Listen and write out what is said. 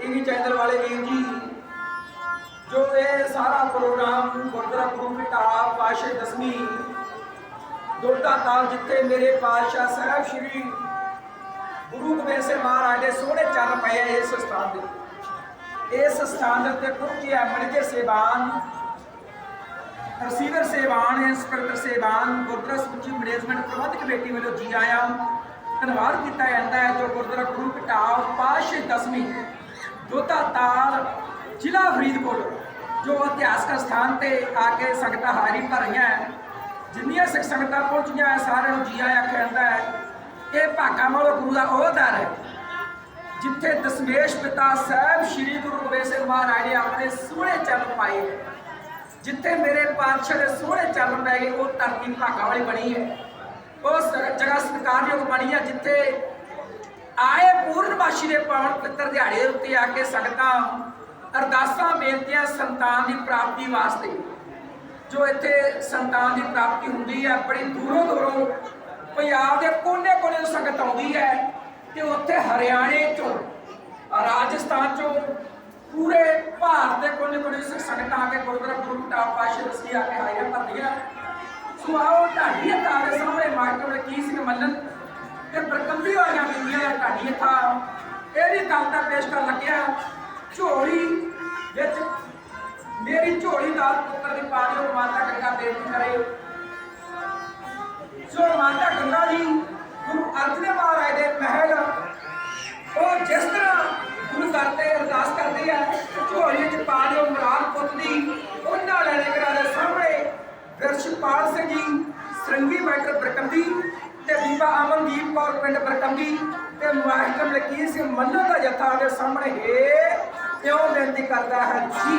TV channel ਵਾਲੇ ਵੀਰ ਜੀ, ਜੋ ਇਹ ਸਾਰਾ ਪ੍ਰੋਗਰਾਮ ਗੁਰਦੁਆਰਾ ਗੁਰੂ ਪਾਸ਼ੇ ਦਸਵੀਂ ਦੁਰਗਾ ਤਾਲ ਜਿੱਥੇ ਮੇਰੇ ਪਾਤਸ਼ਾਹ ਸਾਹਿਬ ਸ੍ਰੀ ਗੁਰੂ ਗੋਬਿੰਦ ਸਿੰਘ ਮਹਾਰਾਜ ਦੇ ਸੋਹਣੇ ਚੱਲ ਪਏ ਇਸ ਸਥਾਨ ਦੇ ਇਸ ਸਥਾਨ ਦੇ ਉੱਤੇ ਕੁਝ ਐਮਐਲਏ ਸੇਵਾਨ ਰਸੀਵਰ ਸੇਵਾਨ ਇੰਸਪੈਕਟਰ ਸੇਵਾਨ, ਗੁਰਦੁਆਰਾ ਸਮੁੱਚੀ ਮੈਨੇਜਮੈਂਟ ਪ੍ਰਬੰਧਕ ਕਮੇਟੀ ਵੱਲੋਂ ਜੀ ਆਇਆਂ ਧੰਨਵਾਦ ਕੀਤਾ ਜਾਂਦਾ ਹੈ ਜੋ ਗੁਰਦੁਆਰਾ ਗੁਰੂ ਘਟਾਵ ਪਾਸ਼ੇ ਦਸਵੀਂ ਦੋਤਾ ਤਾਲ ਜ਼ਿਲ੍ਹਾ ਫਰੀਦਕੋਟ ਜੋ ਇਤਿਹਾਸਕ ਸਥਾਨ ਤੇ ਆ ਕੇ ਸੰਗਤਾਂ ਹਾਜ਼ਰੀ ਭਰ ਰਹੀਆਂ ਹੈ। ਜਿੰਨੀਆਂ ਸਿੱਖ ਸੰਗਤਾਂ ਪਹੁੰਚੀਆਂ ਹੈ, ਸਾਰਿਆਂ ਨੂੰ ਜੀ ਆਇਆਂ ਆਖਿਆ ਹੈ ਇਹ ਭਾਗਾ ਵਾਲੋ ਗੁਰੂ ਦਾ ਉਹ ਦਰ ਹੈ ਜਿੱਥੇ ਦਸਮੇਸ਼ ਪਿਤਾ ਸਾਹਿਬ ਸ੍ਰੀ ਗੁਰੂ ਗੋਬਿੰਦ ਸਿੰਘ ਮਹਾਰਾਜ ਨੇ ਆਪਣੇ ਸੋਹਣੇ ਚਰਨ ਪਾਏ ਜਿੱਥੇ ਮੇਰੇ ਪਾਤਸ਼ਾਹ ਦੇ ਸੋਹਣੇ ਚਰਨ ਪੈ ਗਏ ਉਹ ਧਰਤੀ ਭਾਗਾ ਵਾਲੀ ਬਣੀ ਹੈ ਉਹ ਜਗ੍ਹਾ ਸਤਿਕਾਰਯੋਗ ਬਣੀ ਹੈ ਜਿੱਥੇ ਆਏ ਪੂਰਨਮਾਸ਼ੀ ਦੇ ਪਾਵਨ ਪਵਿੱਤਰ ਦਿਹਾੜੇ ਉੱਤੇ ਆ ਕੇ ਸੰਗਤਾਂ ਅਰਦਾਸਾਂ, ਬੇਨਤੀਆਂ ਸੰਤਾਨ ਦੀ ਪ੍ਰਾਪਤੀ ਵਾਸਤੇ, ਜੋ ਇੱਥੇ ਸੰਤਾਨ ਦੀ ਪ੍ਰਾਪਤੀ ਹੁੰਦੀ ਹੈ ਬੜੀ ਦੂਰੋਂ ਦੂਰੋਂ ਪੰਜਾਬ ਦੇ ਕੋਨੇ-ਕੋਨੇ ਸੰਗਤ ਆਉਂਦੀ ਹੈ ਤੇ ਉੱਥੇ ਹਰਿਆਣੇ ਚੋਂ, ਰਾਜਸਥਾਨ ਚੋਂ ਪੂਰੇ ਭਾਰਤ ਦੇ ਕੋਨੇ-ਕੋਨੇ ਤੋਂ ਸੰਗਤਾਂ ਆ ਕੇ ਗੁਰਦੁਆਰਾ ਗੁਰੂ ਘਟਾਪ ਪਾਸ਼ਾ ਆ ਕੇ ਹਾਜ਼ਰ ਭਰਦੀਆਂ। ਸੋ ਆਓ, ਢਾਡੀ ਹੱਥਾਂ ਸਾਹਮਣੇ ਮਾਸਟਰ ਨੇ ਕੀ ਸਿੰਘ ਮੰਨਣ ਹੋਈਆਂ ਬੀਬੀਆਂ ਦਾ ਢਾਡੀ ਹੱਥਾਂ ਇਹ ਪੇਸ਼ ਕਰਨ ਲੱਗਿਆ। ਝੋਲੀ ਵਿੱਚ ਮੇਰੀ ਝੋਲੀ ਦਾ ਪੁੱਤਰ ਦੀ ਪਾਣੀ ਉਹ ਮਾਤਾ ਗੰਗਾ ਬੇਨਤੀ ਕਰੇ। ਸੋ ਮਾਤਾ ਗੰਗਾ ਜੀ, ਗੁਰੂ ਅਰਜਨ ਮਹਾਰਾਜ ਦੇ ਮਹਿਲ, ਉਹ ਜਿਸ ਤਰ੍ਹਾਂ ਗੁਰੂ ਦਰ ਤੇ ਅਰਦਾਸ ਕਰਦੇ ਆ ਝੋਲੀ ਵਿੱਚ ਪਾ ਦਿਓ ਮਰਾਨ ਪੁੱਤ ਦੀ। ਉਹਨਾਂ ਲੈਣੇ ਕਰਾ ਦੇ ਸਾਹਮਣੇ ਵਿਰਸ਼ਪਾਲ ਸਿੰਘ ਜੀ ਸਰੰਗੀ ਮੈਟਰ ਬਰਕੰਦੀ ਬੀਬਾ ਅਮਨਦੀਪ ਕੌਰ ਪਿੰਡ ਬਰਕੰਬੀ ਤੇ ਮਾਸਟਰ ਲਕੀਰ ਸਿੰਘ ਮੰਨੋ ਦਾ ਜੱਥਾ ਦੇ ਸਾਹਮਣੇ ਹੈ ਕਿਉਂ ਬੇਨਤੀ ਕਰਦਾ ਹੈ, ਜੀ